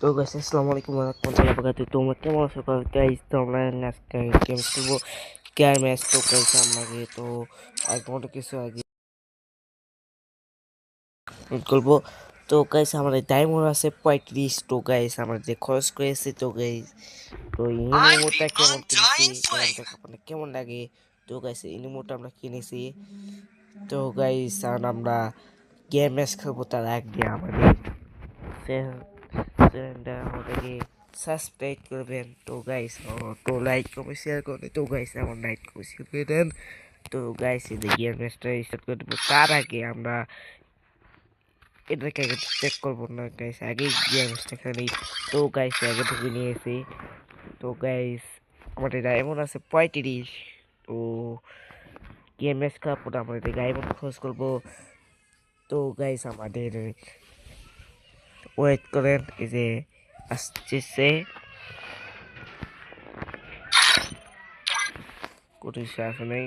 তো গাইস আসসালামু আলাইকুম রাহমাতুল্লাহি ওয়া বারাকাতুহু। তোমরা কেমন আছো গাইস তো আমরা আজকে গেম খেলব কেয়ার ম্যাচ তো গাইস আমাকে তো এক কিছু আগে করব। তো গাইস আমাদের ডায়মন্ড আছে পঁয়ত্রিশ। তো গাইস আমরা যে খরচ করেছি তো গাইস তো ইনিমোটা কেমন কিনেছি আপনার কেমন লাগে? তো গাইস ইনিমোটা আমরা কিনেছি। তো গাইস আমরা গেম ম্যাচ খেলব তার আগে আমাদের চ্যানেলটা আমাদেরকে সাবস্ক্রাইব করবেন তো গাইস তো লাইক কমেন্ট শেয়ার করে তো গাইস আমার লাইক কমেন্ট শেয়ার করে দেন তো গাইস এই গেম ম্যাচটা স্টার্ট করে দেবো তার আগে আমরা এটাকে আগে চেক করব না গাইস আগে গেম ম্যাচটা খেলি তো গাইস আগে ঢুকে নিয়েছি তো গাইস আমাদের ডায়মন্ড আছে পঁয়ত্রিশ তো গেম ম্যাচ খেলার পর আমাদের ডায়মন্ড খোঁজ করব তো গাইস আমাদের ওয়েট করেন এই যে আসতেছে। সে আসে নাই।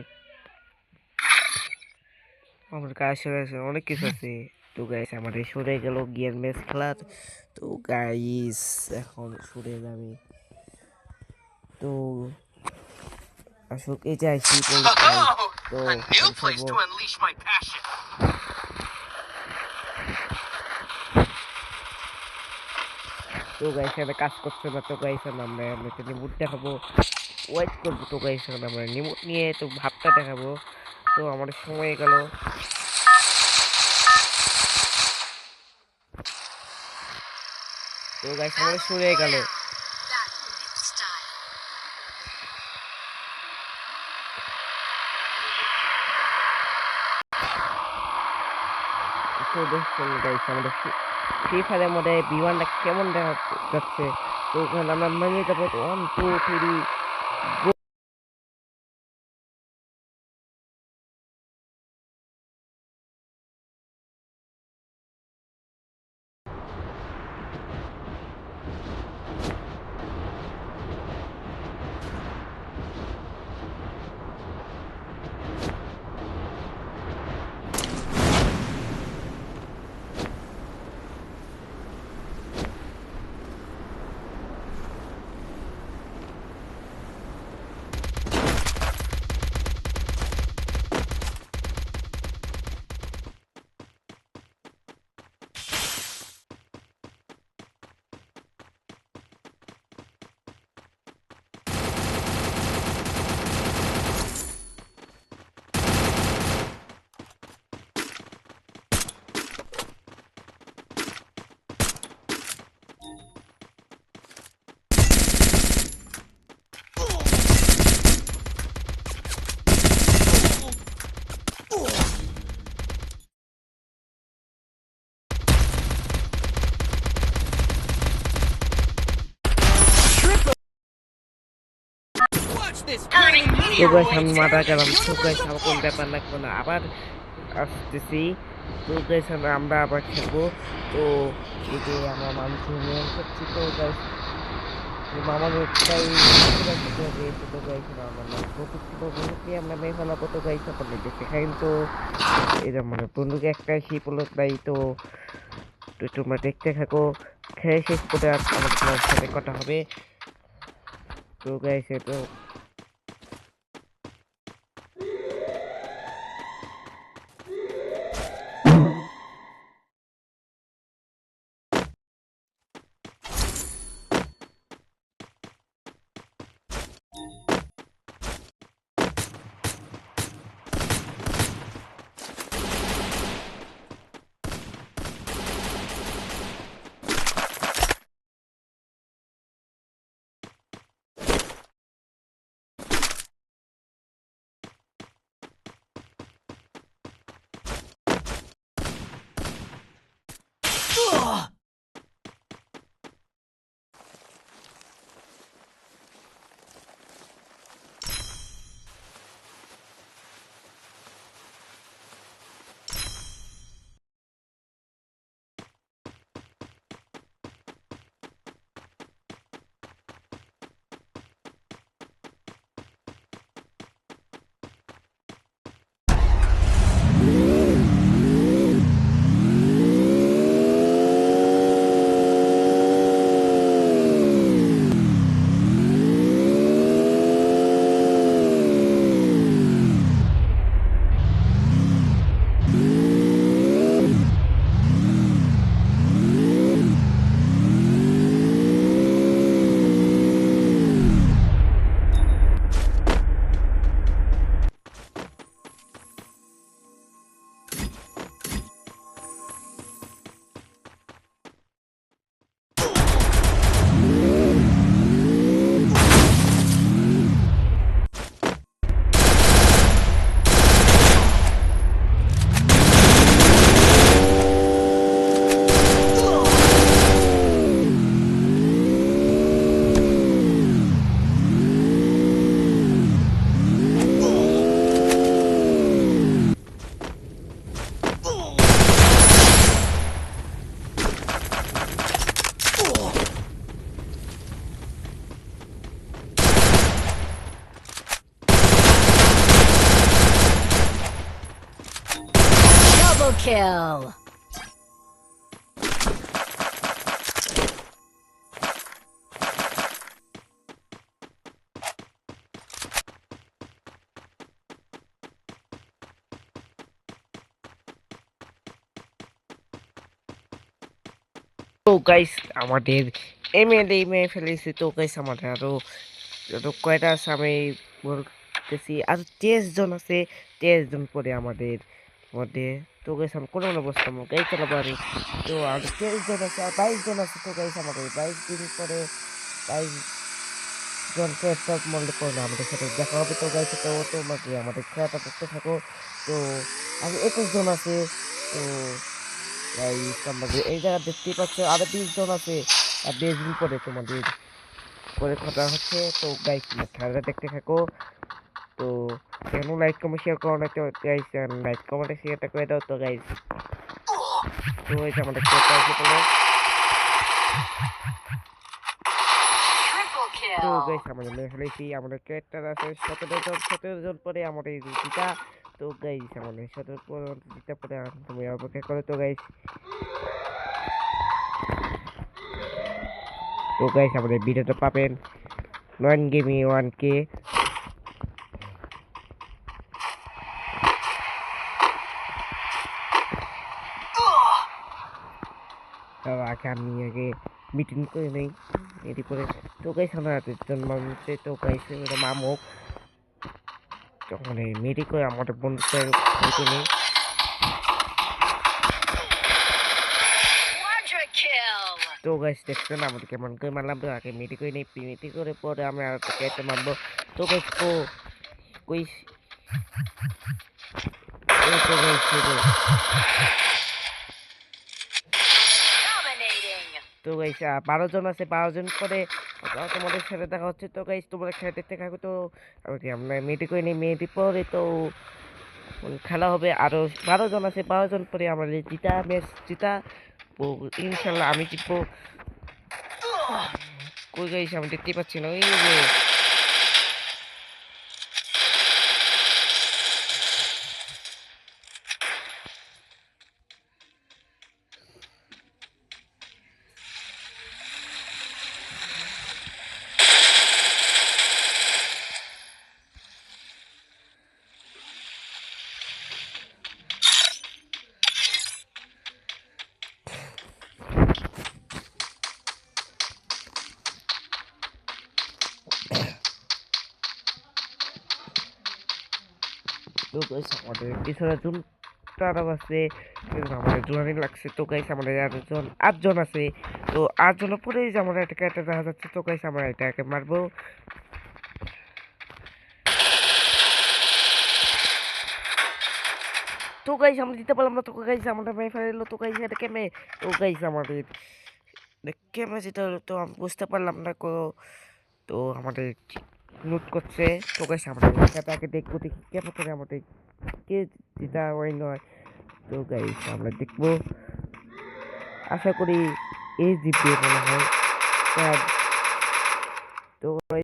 আমার কাছে আছে অনেক কিছু আছে। তো গাইস আমাদের সরে গেল গিয়ার ম্যাচ খেলার। তো গাইস এখন সরে যাবে। তো আসুক এই যে আইসি তো তো গাইস এখানে কাজ করছে না তো গাইস আমরা আমরা একটা নিমুট দেখাবো। ওয়েট করব তো গাইস আমরা নিমুট নিয়ে তো ভাবটা দেখাবো। তো আমাদের সময় গেল। তো গাইস আমাদের হয়ে গেল। আমাদের ফ্রি ফায়ারের মধ্যে বিমানটা কেমন দেখা যাচ্ছে? তো ওখানে আমরা মেনে যাব। ওয়ান টু থ্রি তো গাইস আমি tear গেলাম তো গাইস আমার কোন ব্যাপার লাগবে না আবার আসতেছি তো গাইস আমরা আবার খেলব তো এই যে আমরা মানুষ করছি তো গাইস মামা তাই তো গাইস আমার মেয়ে ফেলাবো তো গাইস আপনাদের দেখতে খাই তো এটা মানে বন্দুক একটা সেই পড়ল তাই তো তোমরা দেখতে থাকো খেয়ে শেষ করে আর আমাদের সাথে কথা হবে তো গাইস তো kill. তো গাইস আমাদের এমএলএ মেয়ে ফেলেছি তো গাইস আমাদের আরও আরও কয়টা আছে আমি বলতেছি আর তেইশ জন আছে তেইশ জন পরে আমাদের মধ্যে তো গাইস আমি কোনো মনে বসতাম গাই চালাবো আর তো আর তেইশ জন আছে আর বাইশ জন আছে তো গাইস আমাদের বাইশ দিন পরে বাইশ জনকে একটা মনে করলে আমাদের সাথে। দেখা হবে তো গাইস তো তোমাকে আমাদের খেলাটা করতে থাকো। তো আর একুশ জন আছে। তো এই জায়গা দেখতেই পাচ্ছ, আরও বিশ জন আছে। আর বিশ দিন পরে তোমাদের পরে কথা হচ্ছে। তো গাইস খেলাটা দেখতে থাকো। তো কেন লাইক কমেন্ট শেয়ার করো না? তো গাইস লাইক কমেন্ট শেয়ারটা করে দাও তো গাইস তো এই যে আমাদের খেলাটা আছে তোমরা তো. গাইস আমাদের মেয়ে ফেলেছি আমাদের ক্যারেক্টার আছে সতেরো জন সতেরো জন পরে আমাদের জিতা তো গাইস আমাদের সতেরো জন জিতা পরে তুমি অপেক্ষা করো তো গাইস তো গাইস আমাদের ভিডিওটা পাবেন। নয়ন গেমি ওয়ান কে তাও আগে আমি আগে মিটিং করে নেই। এটি করে গাইস আমরা দুজন মানুষে তো গাইস এটা মামুক মানে মেরি করে আমাদের বন্ধুত্বের মিটিং নেই। তো গাইস দেখছেন আমাদের কেমন করে মারলাম? তো আগে করে নেই মিটি করে পরে আমরা আর একটা মারবো। তো গাইস কো কই তো গাইস তো গাইস বারো জন আছে, বারো জন করে তোমাদের সাথে দেখা হচ্ছে। তো গাইস তোমাদের খেলা দেখতে থাকো তো আমরা মেয়েটি করে নিই? মেয়েটি পরে তো খেলা হবে। আরও বারো জন আছে, বারো জন পরে আমরা জিতা ম্যাচ জিতা ইনশাল্লাহ আমি জিতবো। কই গাইস আমি দেখতে পাচ্ছি না। ওই যে তো গাইস আমাদের পিছনে জুন তারা আছে আমাদের জোয়ানি লাগছে। তো গাইস আমাদের আটজন আটজন আছে। তো আটজনের পরেই যে আমরা এটাকে একটা দেখা যাচ্ছে, তো গাইস আমরা এটাকে মারবো। তো গাইস আমরা দিতে পারলাম না। তো গাইস আমরা মেয়ে ফেলে তো গাইস এটা কেমে? তো গাইস আমাদের কেমে? যেটা হলো তো আমি বুঝতে পারলাম না তো আমাদের লুট করছে, তোকে সামনে আমরা তাকে দেখব, দেখি কেমন করে আমাদের, কে যেটা হয় নয়। তো গাইস আমরা দেখব। আশা করি এই জিপিএ মনে হয়। তো